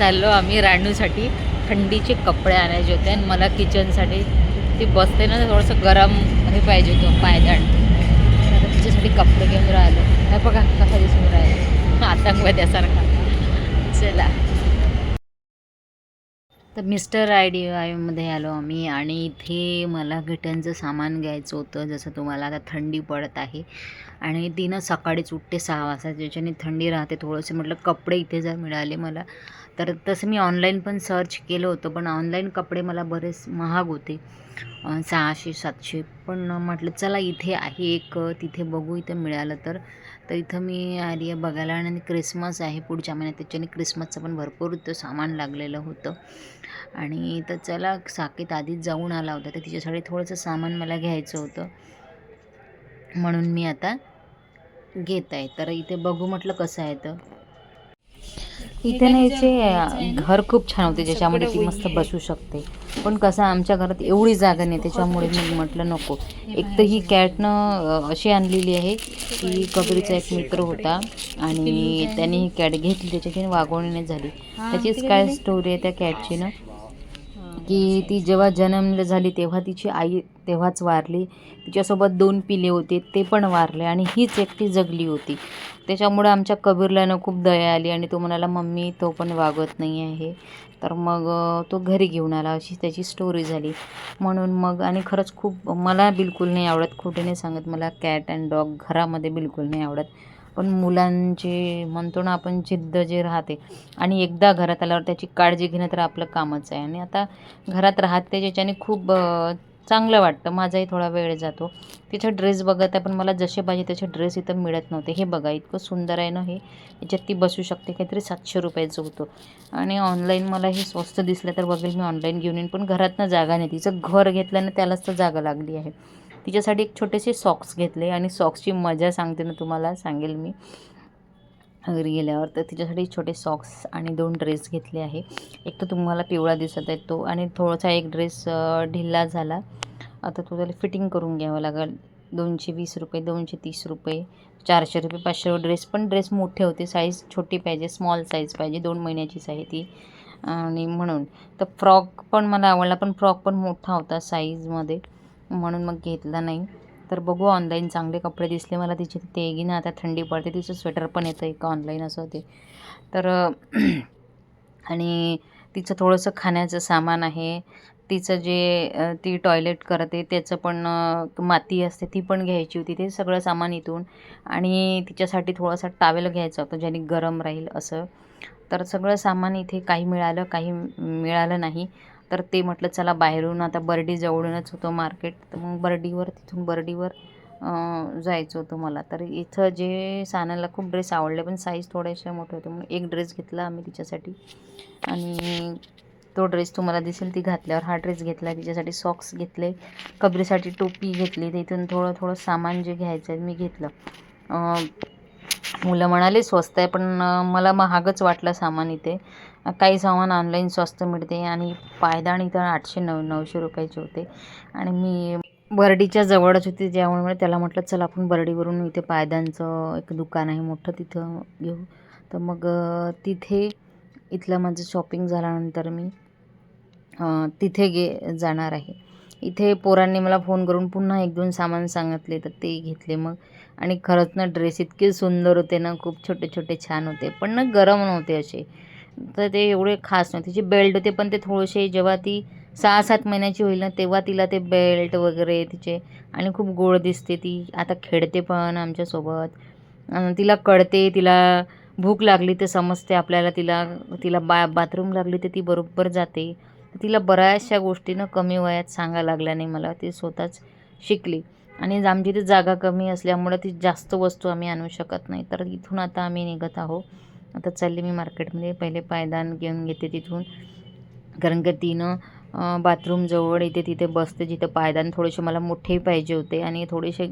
चाललो आम्ही राणूसाठी. थंडीचे कपडे आणायचे होते आणि मला किचनसाठी ती बसते ना थोडंसं गरम हे पाहिजे होतं पायदान आता तिच्यासाठी कपडे घेऊन राहिलो. हे बघा कसा दिसून राहिला. आतंकवाद्यासारखा चला. तर मिस्टर आय डी आयमध्ये आलो आम्ही आणि इथे मला घिट्यांचं सामान घ्यायचं होतं. जसं तुम्हाला आता थंडी पडत आहे आणि तिनं सकाळीच उठते सहा वाजता ज्याच्याने थंडी राहते थोडंसं. म्हटलं कपडे इथे जर मिळाले मला. तर तसं मी ऑनलाईन पण सर्च केलं होतं पण ऑनलाईन कपडे मला बरेच महाग होते. सहाशे सातशे पण म्हटलं चला इथे आहे एक तिथे बघू इथं मिळालं तर. तर इथं मी आली आहे बघायला आणि क्रिसमस आहे पुढच्या महिन्यात. त्याच्याने क्रिसमसचं पण भरपूर तो सामान लागलेलं होतं. आणि तर चला साकेत आधीच जाऊन आला होता. तर तिच्यासाठी थोडंसं सामान मला घ्यायचं होतं. म्हणून मी आता घेत आहे. तर इथे बघू म्हटलं कसं आहे तर. इथे ना इथे घर खूप छान होते ज्याच्यामध्ये ती मस्त बसू शकते. पण कसं आमच्या घरात एवढी जागा नाही त्याच्यामुळे मी म्हटलं नको. एक तर ही कॅटनं अशी आणलेली आहे की कबरीचा एक मित्र होता आणि त्याने ही कॅट घेतली त्याच्याची वागवणी नाही झाली त्याचीच काय स्टोरी आहे त्या कॅटची ना की ती जेव्हा जन्मले झाली तेव्हा तिची आई तेव्हाच वारली. तिच्यासोबत दोन पिले होते ते पण वारले आणि हीच एकटी जगली होती. त्याच्यामुळं आमच्या कबीरला ना खूप दया आली आणि तो म्हणाला मम्मी तो पण वागत नाही आहे. तर मग तो घरी घेऊन आला. अशी त्याची स्टोरी झाली. म्हणून मग आणि खरंच खूप मला बिलकुल नाही आवडत. खोटे नाही सांगत मला. कॅट अँड डॉग घरामध्ये बिलकुल नाही आवडत. पण मुलांचे म्हणतो ना आपण जिद्द जे राहते. आणि एकदा घरात आल्यावर त्याची काळजी घेणं तर आपलं कामच आहे. आणि आता घरात राहते ज्याच्याने खूप चांगलं वाटतं. माझाही थोडा वेळ जातो. तिचा ड्रेस बघत आहे पण मला जसे पाहिजे तसे ड्रेस इथं मिळत नव्हते. हे बघा इतकं सुंदर आहे ना हे. याच्यात ती बसू शकते काहीतरी सातशे रुपयाचं होतं आणि ऑनलाईन मला हे स्वस्त दिसलं तर बघेल मी ऑनलाईन घेऊन येईन. पण घरातनं जागा नाही. तिचं घर घेतल्यानं त्यालाच तर जागा लागली आहे. तिच्यासाठी एक छोटेसे सॉक्स घेतले आणि सॉक्सची मजा सांगते ना तुम्हाला सांगेल मी. घरी गेल्यावर तर तिच्यासाठी छोटे सॉक्स आणि दोन ड्रेस घेतले आहे. एक तर तुम्हाला पिवळा दिसत आहे तो आणि थोडासा एक ड्रेस ढिल्ला झाला. आता तो त्याला फिटिंग करून घ्यावं लागेल. दोनशे वीस रुपये दोनशे तीस रुपये चारशे रुपये पाचशे रुपये ड्रेस पण ड्रेस मोठे होते. साईज छोटी पाहिजे स्मॉल साईज पाहिजे. दोन महिन्याचीच आहे ती. आणि म्हणून. तर फ्रॉक पण मला आवडला पण फ्रॉक पण मोठा होता साईजमध्ये म्हणून मग घेतला नाही. तर बघू ऑनलाईन चांगले कपडे दिसले मला तिचे ते ना आता थंडी पडते तिचं स्वेटर पण येतं एक ऑनलाईन असं होते. तर आणि तिचं थोडंसं खाण्याचं सामान आहे. तिचं जे ती टॉयलेट करते त्याचं पण माती असते ती पण घ्यायची होती ते सगळं सामान इथून. आणि तिच्यासाठी थोडासा टावेल घ्यायचा होता ज्याने गरम राहील असं. तर सगळं सामान इथे काही मिळालं काही मिळालं नाही. तर ते म्हटलं चला बाहेरून आता बर्डी जवळूनच होतं मार्केट. तर मग बर्डीवर तिथून बर्डीवर जायचं होतं मला. तर इथं जे सानाला खूप ड्रेस आवडले पण साईज थोड्याशा मोठे होते म्हणून एक ड्रेस घेतला आम्ही तिच्यासाठी. आणि तो ड्रेस तुम्हाला दिसेल ती घातल्यावर हा ड्रेस घेतला तिच्यासाठी सॉक्स घेतले कबरीसाठी टोपी घेतली तिथून थोडं थोडं सामान जे घ्यायचं आहे मी घेतलं. मुलं म्हणाले स्वस्त आहे पण मला महागच वाटलं सामान इथे. काही सामान ऑनलाईन स्वस्त मिळते आणि पायदान इथं आठशे नऊ नऊशे रुपयाचे होते. आणि मी बर्डीच्या जवळच होती ज्यामुळे त्याला म्हटलं चल आपण बर्डीवरून इथे पायदानचं एक दुकान आहे मोठं तिथं घेऊ. तर मग तिथे इथलं माझं शॉपिंग झाल्यानंतर मी तिथे गे जाणार आहे. इथे पोरांनी मला फोन करून पुन्हा एक दोन सामान सांगितले तर ते घेतले मग. आणि खरंच ना ड्रेस इतके सुंदर होते ना खूप छोटे छोटे छान होते पण ना गरम नव्हते असे. तर ते एवढे खास नव्हते. तिचे बेल्ट होते पण ते थोडेसे जेव्हा ती सहा सात महिन्याची होईल ना तेव्हा तिला ते बेल्ट वगैरे तिचे आणि खूप गोड दिसते ती. आता खेळते पण आमच्यासोबत. तिला कळते तिला भूक लागली तर समजते आपल्याला तिला तिला बा बाथरूम लागली तर ती बरोबर जाते. तिला बऱ्याचशा गोष्टीनं कमी वयात सांगायला लागल्याने मला ती स्वतःच शिकली. आणि आमची ती जागा कमी असल्यामुळं ती जास्त वस्तू आम्ही आणू शकत नाही. तर इथून आता आम्ही निघत आहो आता चालले मी मार्केटमध्ये. पहिले पायदान घेऊन घेते तिथून. कारण का तिनं बाथरूमजवळ येते इथे तिथे बसते. जिथं पायदान थोडेसे मला मोठे पाहिजे होते. आणि थोडेसे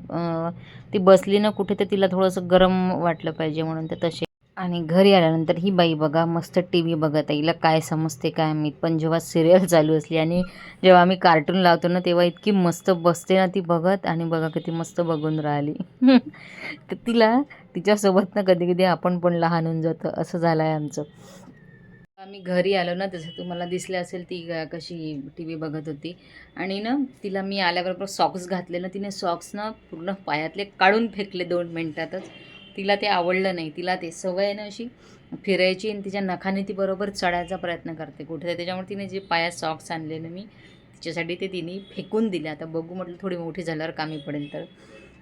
ती बसली ना कुठे तर तिला थोडंसं गरम वाटलं पाहिजे म्हणून तर तसे आणि घरी आल्यानंतर ही बाई बघा मस्त टी व्ही बघत आहे. हिला काय समजते काय मी पण जेव्हा सिरियल चालू असली आणि जेव्हा आम्ही कार्टून लावतो ना तेव्हा इतकी मस्त बसते ना ती बघत आणि बघा किती मस्त बघून राहिली. तर तिला तिच्यासोबत ना कधी कधी आपण पण लहान होऊन जातो. असं झालं आहे आमचं. आम्ही घरी आलो ना तसं तुम्हाला दिसलं असेल ती कशी टी व्ही बघत होती. आणि ना तिला मी आल्याबरोबर सॉक्स घातले ना तिने सॉक्स ना पूर्ण पायातले काढून फेकले दोन मिनटातच. तिला ते आवडलं नाही. तिला ते सवय ना अशी फिरायची आणि तिच्या नखाने ती बरोबर चढायचा प्रयत्न करते कुठे त्याच्यामुळे तिने जे पायात सॉक्स आणले ना मी तिच्यासाठी ते तिने फेकून दिले. आता बघू म्हटलं थोडी मोठी झाल्यावर कामी पडेल तर.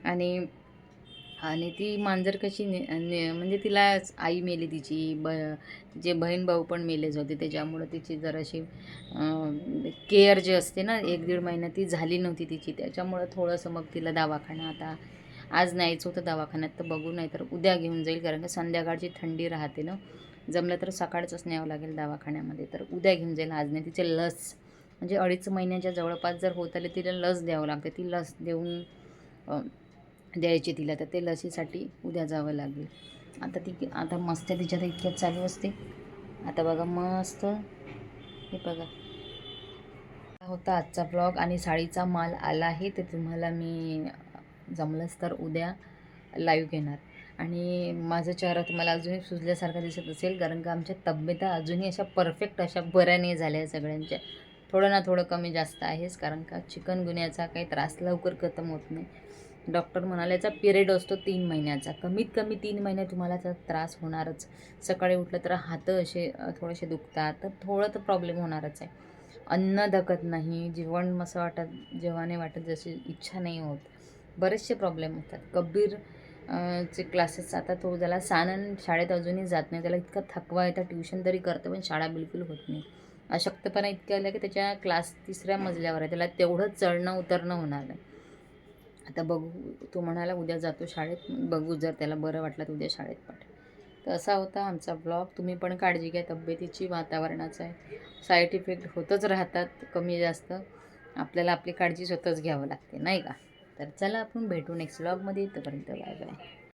आणि आणि ती मांजर कशी ने ने- म्हणजे तिला आई मेली तिची ब तिचे बहीण भाऊ पण मेलेच होते. त्याच्यामुळं तिची जराशी केअर जे असते ना एक दीड महिना ती झाली नव्हती तिची. त्याच्यामुळं थोडंसं मग तिला दवाखाना आता आज न्यायचं होतं दवाखान्यात तर बघू नाही तर उद्या घेऊन जाईल कारण का संध्याकाळची थंडी राहते ना. जमलं तर सकाळचंच न्यावं लागेल दवाखान्यामध्ये तर उद्या घेऊन जाईल आज नाही तिचे लस. म्हणजे अडीच महिन्याच्या जवळपास जर होत आले तिला लस द्यावं लागते. ती लस देऊन द्यायची तिला तर ते लसीसाठी उद्या जावं लागेल. आता ती आता मस्त तिच्यात इतक्यात चालू असते. आता बघा मस्त. हे बघा. होता आजचा ब्लॉग आणि साडीचा माल आला आहे ते तुम्हाला मी जमलंच तर उद्या लाईव्ह घेणार. आणि माझा चेहरा तुम्हाला अजूनही सुजल्यासारखा दिसत असेल कारण का आमच्या तब्येता अजूनही अशा परफेक्ट अशा बऱ्या नाही झाल्या सगळ्यांच्या. थोडं ना थोडं कमी जास्त आहेच कारण का चिकन गुन्ह्याचा काही त्रास लवकर खतम होत नाही. डॉक्टर म्हणाल्याचा पिरियड असतो तीन महिन्याचा. कमीत कमी तीन महिने तुम्हाला त्याचा त्रास होणारच. सकाळी उठलं तर हात असे थोडेसे दुखतात तर थोडं तर प्रॉब्लेम होणारच आहे. अन्न धकत नाही जेवण असं वाटत जेवणे वाटत जशी इच्छा नाही होत. बरेचसे प्रॉब्लेम होतात. कबीर चे क्लासेस आता तो ज्याला सानन शाळेत अजूनही जात नाही त्याला इतका थकवा येतं ट्युशन तरी करतं पण शाळा बिलकुल होत नाही. अशक्तपणा इतकं आलं की त्याच्या क्लास तिसऱ्या मजल्यावर आहे. त्याला तेवढं चढणं उतरणं होणार नाही. आता बघू तो म्हणाला उद्या जातो शाळेत. बघू जर त्याला बरं वाटलं तर उद्या शाळेत पाठव. तर असा होता आमचा ब्लॉग तुम्ही पण काळजी घ्या. तब्येतीची वातावरणाचा आहे. साईड इफेक्ट होतच राहतात कमी जास्त. आपल्याला आपली काळजी स्वतःच घ्यावं लागते नाही का? तर चला आपण भेटू नेक्स्ट व्लॉगमध्ये तोपर्यंत बाय बाय